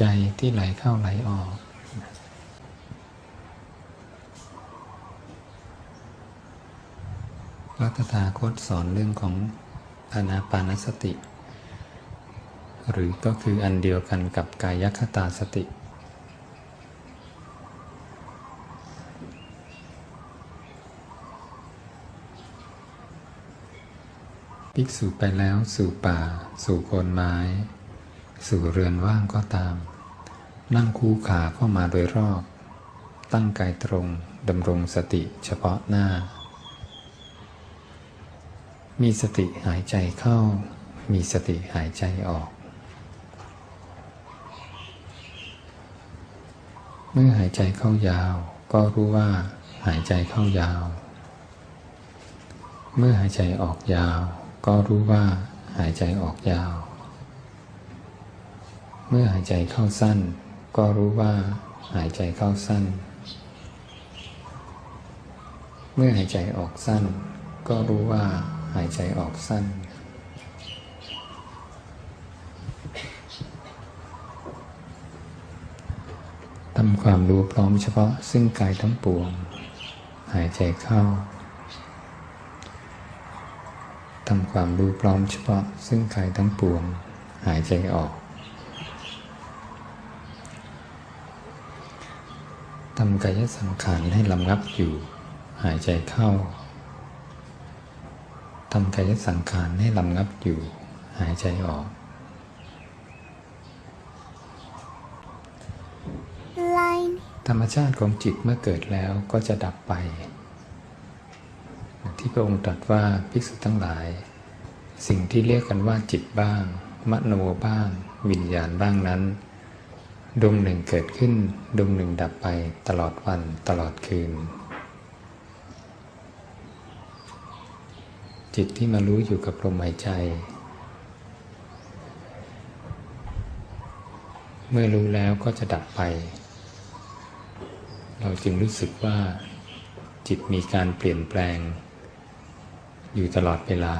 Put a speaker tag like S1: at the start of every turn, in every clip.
S1: ใจที่ไหลเข้าไหลออกระตถาคตสอนเรื่องของอานาปานสติ หรือก็คืออันเดียวกันกับกายคตาสติภิกษุไปแล้วสู่ป่า สู่โคนไม้ สู่เรือนว่างก็ตาม นั่งคู่ขาเข้ามาโดยรอบ ตั้งกายตรงดำรงสติเฉพาะหน้า มีสติหายใจเข้า มีสติหายใจออก เมื่อหายใจเข้ายาว ก็รู้ว่าหายใจเข้ายาว เมื่อหายใจออกยาว ก็รู้ว่าหายใจออกยาว เมื่อหายใจเข้าสั้น ก็รู้ว่าหายใจเข้าสั้น เมื่อหายใจออกสั้น ก็รู้ว่าหายใจออกสั้น ทำความรู้พร้อมเฉพาะซึ่งกายทั้งปวง หายใจเข้า ทำความรู้พร้อมเฉพาะซึ่งกายทั้งปวง หายใจออก ทำกายสังขารให้ลำงับอยู่หายใจเข้า ทำกายสังขารให้ลำงับอยู่หายใจออก
S2: line
S1: ธรรมชาติของจิตเมื่อเกิดแล้วก็จะดับไป ที่พระองค์ตรัสว่าภิกษุทั้งหลาย สิ่งที่เรียกกันว่าจิตบ้าง มโนบ้าง วิญญาณบ้างนั้น ดวงหนึ่งเกิดขึ้นดวงหนึ่งดับไปตลอดวันตลอดคืน จิตที่มารู้อยู่กับลมหายใจ เมื่อรู้แล้วก็จะดับไป เราจึงรู้สึกว่า จิตมีการเปลี่ยนแปลง อยู่ตลอดเวลา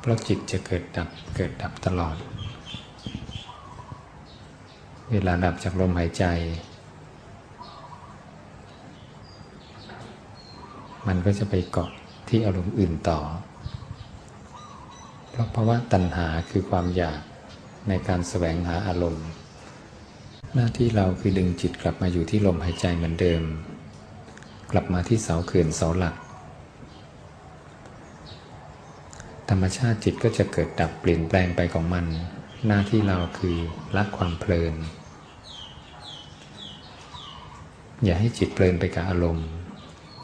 S1: เพราะจิตจะเกิดดับเกิดดับตลอด เวลาดับจากลมหายใจ มันก็จะไปเกาะที่อารมณ์อื่นต่อ เพราะภาวะตัณหาคือความอยากในการแสวงหาอารมณ์ หน้าที่เราคือดึงจิตกลับมาอยู่ที่ลมหายใจเหมือนเดิม กลับมาที่เสาเขื่อนเสาหลัก ธรรมชาติจิตก็จะเกิดดับเปลี่ยนแปลงไปของมัน หน้าที่เราคือละความเพลิน อย่าให้จิตเพลินไปกับอารมณ์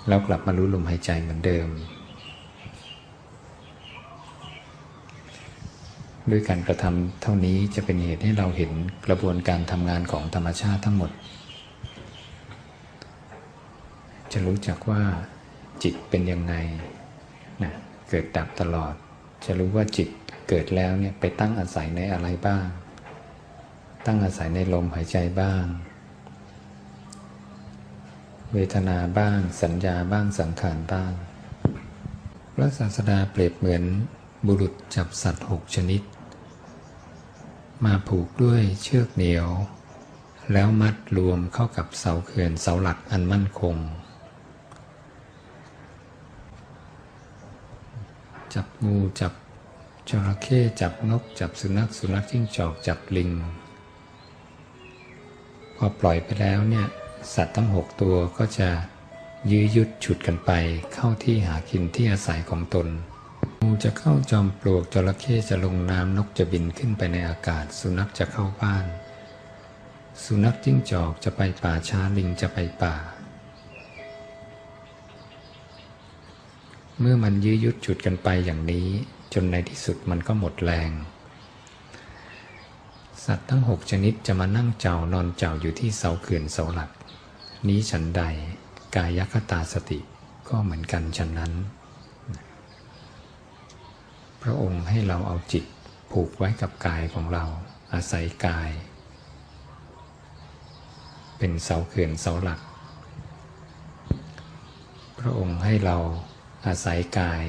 S1: แล้วกลับมารู้ลมหายใจเหมือนเดิม ด้วยการกระทำเท่านี้จะเป็นเหตุให้เราเห็นกระบวนการทำงานของธรรมชาติทั้งหมด จะรู้จักว่าจิตเป็นยังไงนะเกิดดับตลอด จะรู้ว่าจิตเกิดแล้วเนี่ยไปตั้งอาศัยในอะไรบ้าง ตั้งอาศัยในลมหายใจบ้าง เวทนาบ้าง สัญญาบ้างสังขารบ้าง พระศาสดาเปรียบเหมือนบุรุษจับสัตว์หกชนิด มาผูกด้วยเชือกเหนียว แล้วมัดรวมเข้ากับเสาเขื่อนเสาหลักอันมั่นคง จับงูจับจระเข้จับนก จับสุนัขสุนัขจิ้งจอกจับลิง พอปล่อยไปแล้วเนี่ย สัตว์ทั้งหกตัวก็จะยื้อยุดฉุดกันไป เข้าที่หากินที่อาศัยของตนงูจะเข้าจอมปลวกจระเข้จะลงน้ำนกจะบินขึ้นไปในอากาศ สุนัขจะเข้าบ้าน สุนัขจิ้งจอกจะไปป่าช้าลิงจะไปป่า เมื่อมันยื้อยุดฉุดกันไปอย่างนี้ จนในที่สุดมันก็หมดแรง สัตว์ทั้งหกชนิดจะมานั่งเจ้านอนเจ้าอยู่ที่เสาเขื่อนเสาหลัก นี้ฉันใด กายคตาสติก็เหมือนกันฉันนั้น พระองค์ให้เราเอาจิตผูกไว้กับกายของเรา อาศัยกาย เป็นเสาเขื่อนเสาหลัก พระองค์ให้เราอาศัยกาย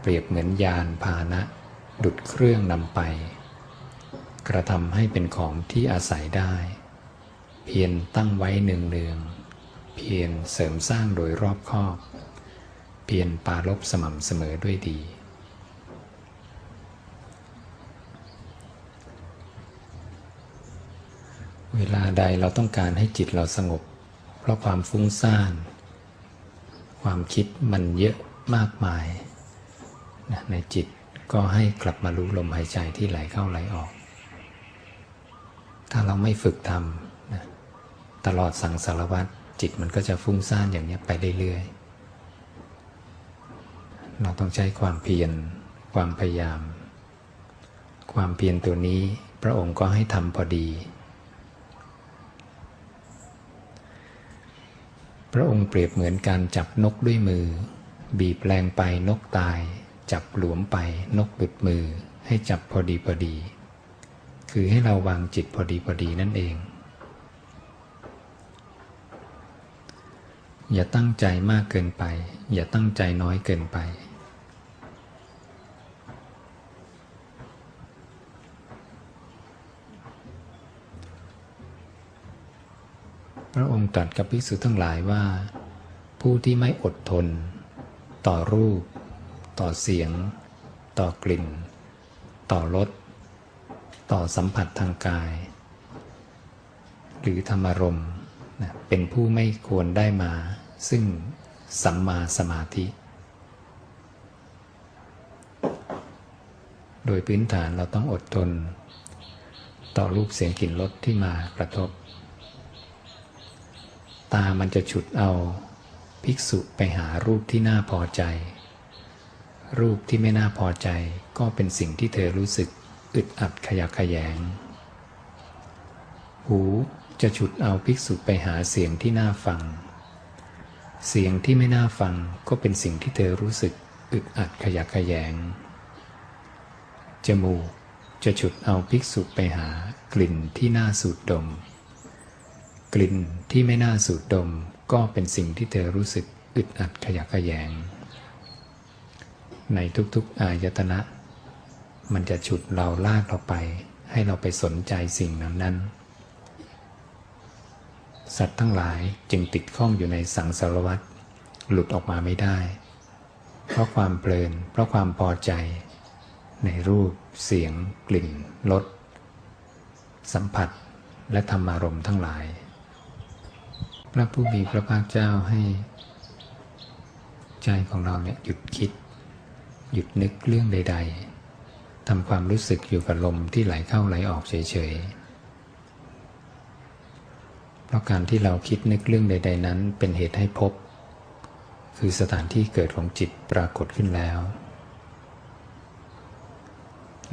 S1: เปรียบเหมือนยานพาหนะ ดุดเครื่องนำไป กระทำให้เป็นของที่อาศัยได้ เพียรตั้งไว้เนืองๆ เพียรเสริมสร้างโดยรอบคอบ เพียรปาลบสม่ำเสมอด้วยดี เวลาใดเราต้องการให้จิตเราสงบ เพราะความฟุ้งซ่าน ความคิดมันเยอะมากมาย ในจิตก็ให้กลับมารู้ลมหายใจที่ไหลเข้าไหลออก ถ้าเราไม่ฝึกทำ ตลอดสังสารวัตรจิตมันก็จะฟุ้งซ่านอย่างนี้ไปเรื่อยๆ เราต้องใช้ความเพียรความพยายาม ความเพียรตัวนี้พระองค์ก็ให้ทำพอดี พระองค์เปรียบเหมือนการจับนกด้วยมือ บีบแรงไปนกตาย จับหลวมไปนกหลุดมือ ให้จับพอดีพอดี คือให้เราวางจิตพอดีพอดีนั่นเอง อย่าตั้งใจมากเกินไป อย่าตั้งใจน้อยเกินไป พระองค์ตรัสกับภิกษุทั้งหลายว่า ผู้ที่ไม่อดทน ต่อรูป ต่อเสียง ต่อกลิ่น ต่อรสต่อสัมผัสทางกาย หรือธรรมรมณ์ เป็นผู้ไม่ควรได้มา ซึ่งสัมมาสมาธิ โดยพื้นฐานเราต้องอดทน ต่อรูปเสียงกลิ่นรสที่มากระทบ ตามันจะฉุดเอาภิกษุไปหารูปที่น่าพอใจ รูปที่ไม่น่าพอใจก็เป็นสิ่งที่เธอรู้สึกอึดอัดขยักขยง หู จะฉุดเอาภิกษุไปหาเสียงที่น่าฟัง เสียงที่ไม่น่าฟังก็เป็นสิ่งที่เธอรู้สึกอึดอัดขยักขยง จมูกจะฉุดเอาภิกษุไปหากลิ่นที่น่าสูดดม กลิ่นที่ไม่น่าสูดดมก็เป็นสิ่งที่เธอรู้สึกอึดอัดขยักขยงในทุกๆอายตนะ มันจะฉุดเราลากเราไป ให้เราไปสนใจสิ่งนั้นนั้น สัตว์ทั้งหลายจึงติดข้องอยู่ในสังสารวัฏหลุดออกมาไม่ได้ เพราะความเพลิน เพราะความพอใจ ในรูป เสียง กลิ่นรสสัมผัสและธรรมารมณ์ทั้งหลาย พระผู้มีพระภาคเจ้าให้ ใจของเราเนี่ยหยุดคิด หยุดนึกเรื่องใด ๆทำความรู้สึกอยู่กับลมที่ไหลเข้าไหลออกเฉยๆ เพราะการที่เราคิดนึกเรื่องใด ๆ นั้นเป็นเหตุให้พบ คือสถานที่เกิดของจิตปรากฏขึ้นแล้ว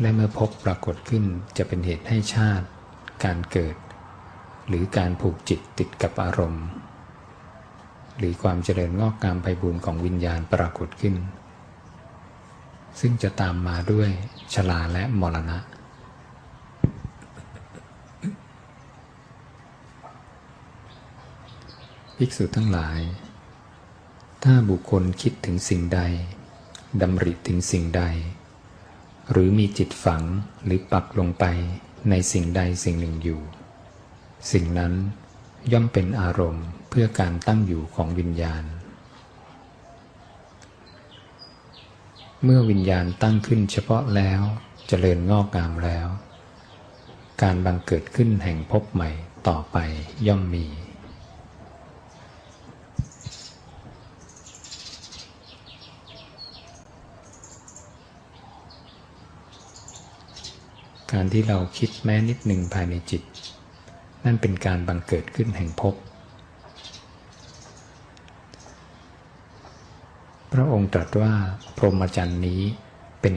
S1: และเมื่อพบปรากฏขึ้นจะเป็นเหตุให้ชาติ การเกิด หรือการผูกจิตติดกับอารมณ์ หรือความเจริญงอกงามไปบูรณ์ของวิญญาณปรากฏขึ้น ซึ่งจะตามมาด้วยชลาและมรณะ ภิกษุทั้งหลาย ถ้าบุคคลคิดถึงสิ่งใดดำริถึงสิ่งใด หรือมีจิตฝังหรือปักลงไปในสิ่งใดสิ่งหนึ่งอยู่ สิ่งนั้นย่อมเป็นอารมณ์เพื่อการตั้งอยู่ของวิญญาณ เมื่อวิญญาณตั้งขึ้นเฉพาะแล้วจเจริญงอกงามแล้ว การบังเกิดขึ้นแห่งภพใหม่ต่อไปย่อมมี การที่เราคิดแม้นิดหนึ่งภายในจิต นั่นเป็นการบังเกิดขึ้นแห่งภพพระองค์ตรัสว่าพรหมจรรย์นี้เป็น